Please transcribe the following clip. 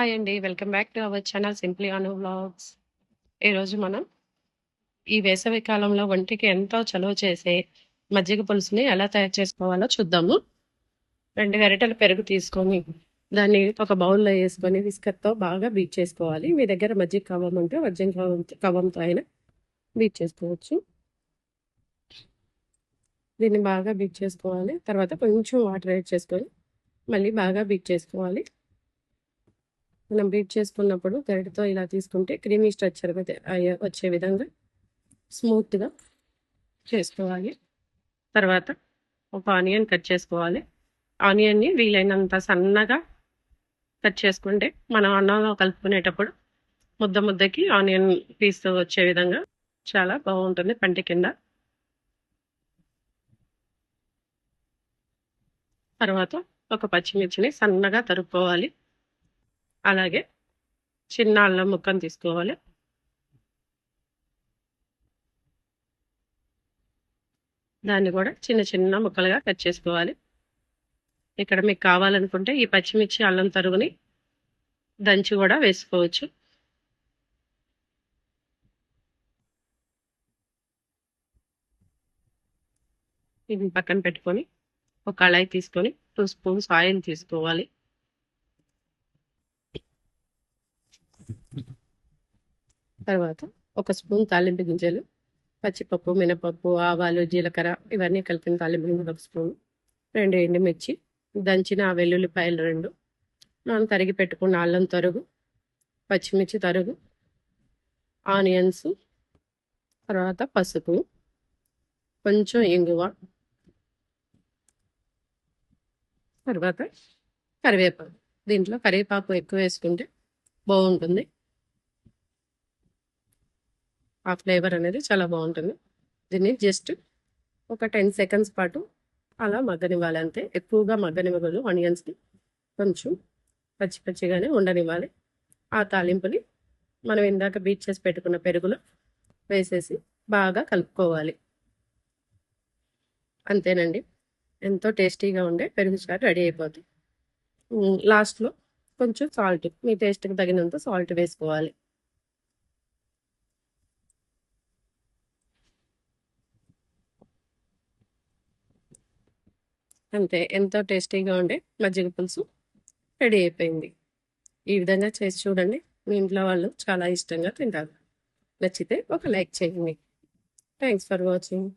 Hi అండి. Welcome back to our channel simply Anu vlogs. ఈరోజు మనం ఈ వేసవి కాలంలో ఒంటికి ఎంతో చలువ చేసే మజ్జిగ పులుసుని ఎలా తయారు చేసుకోవాలో చూద్దాము. రెండు గరిటెల పెరుగు తీసుకొని, దాన్ని ఒక బౌల్‌లో వేసుకొని విస్కర్‌తో బాగా బీట్ చేసుకోవాలి. మీ దగ్గర మజ్జిగ కవ్వం ఉంటే మజ్జిగ కవ్వం కవ్వంతో అయినా బీట్ చేసుకోవచ్చు. దీన్ని బాగా బీట్ చేసుకోవాలి. తర్వాత కొంచెం వాటర్ యాడ్ చేసుకొని, మళ్ళీ బాగా బీట్ చేసుకోవాలి. మనం బీట్ చేసుకున్నప్పుడు గరిటెతో ఇలా తీసుకుంటే క్రీమీ స్ట్రక్చర్ వచ్చే విధంగా స్మూత్‌గా చేసుకోవాలి. తర్వాత ఒక ఆనియన్ కట్ చేసుకోవాలి. ఆనియన్‌ని వీలైనంత సన్నగా కట్ చేసుకుంటే, మనం అన్నంలో కలుపుకునేటప్పుడు ముద్ద ముద్దకి ఆనియన్ పీస్ వచ్చే విధంగా చాలా బాగుంటుంది పంటి కింద. తర్వాత ఒక పచ్చిమిర్చిని సన్నగా తరుక్కోవాలి. అలాగే చిన్న అల్లం ముక్కను తీసుకోవాలి. దాన్ని కూడా చిన్న చిన్న ముక్కలుగా కట్ చేసుకోవాలి. ఇక్కడ మీకు కావాలనుకుంటే ఈ పచ్చిమిర్చి, అల్లం తరుగుని దంచి కూడా వేసుకోవచ్చు. ఇది పక్కన పెట్టుకొని, ఒక కళాయి తీసుకొని టూ స్పూన్స్ ఆయిల్ తీసుకోవాలి. తర్వాత ఒక స్పూన్ తాలింపు గింజలు, పచ్చిపప్పు, మినపప్పు, ఆవాలు, జీలకర్ర ఇవన్నీ కలిపిన తాలింపు గింజలు ఒక స్పూన్, రెండు ఎండుమిర్చి, దంచిన వెల్లుల్లిపాయలు రెండు మనం తరిగి పెట్టుకున్న అల్లం తరుగు, పచ్చిమిర్చి తరుగు, ఆనియన్స్, తర్వాత పసుపు, కొంచెం ఇంగువ తర్వాత కరివేపాకు. దీంట్లో కరివేపాకు ఎక్కువ వేసుకుంటే బాగుంటుంది. ఆ ఫ్లేవర్ అనేది చాలా బాగుంటుంది. దీన్ని జస్ట్ ఒక 10 సెకండ్స్ పాటు అలా మగ్గనివ్వాలి అంతే. ఎక్కువగా మగ్గనివ్వకూడదు ఆనియన్స్‌ని. కొంచెం పచ్చి పచ్చిగానే ఉండనివ్వాలి. ఆ తాలింపుని మనం ఇందాక బీట్ చేసి పెట్టుకున్న పెరుగులో వేసేసి బాగా కలుపుకోవాలి. అంతేనండి. ఎంతో టేస్టీగా ఉండే పెరుగు చారు రెడీ అయిపోద్ది. లాస్ట్‌లో కొంచెం సాల్ట్ మీ టేస్ట్‌కి తగినంత సాల్ట్ వేసుకోవాలి. అంతే. ఎంతో టేస్టీగా ఉండే మజ్జిగ పులుసు రెడీ అయిపోయింది. ఈ విధంగా చేసి చూడండి. మీ ఇంట్లో వాళ్ళు చాలా ఇష్టంగా తింటారు. నచ్చితే ఒక లైక్ చేయండి. Thanks for watching.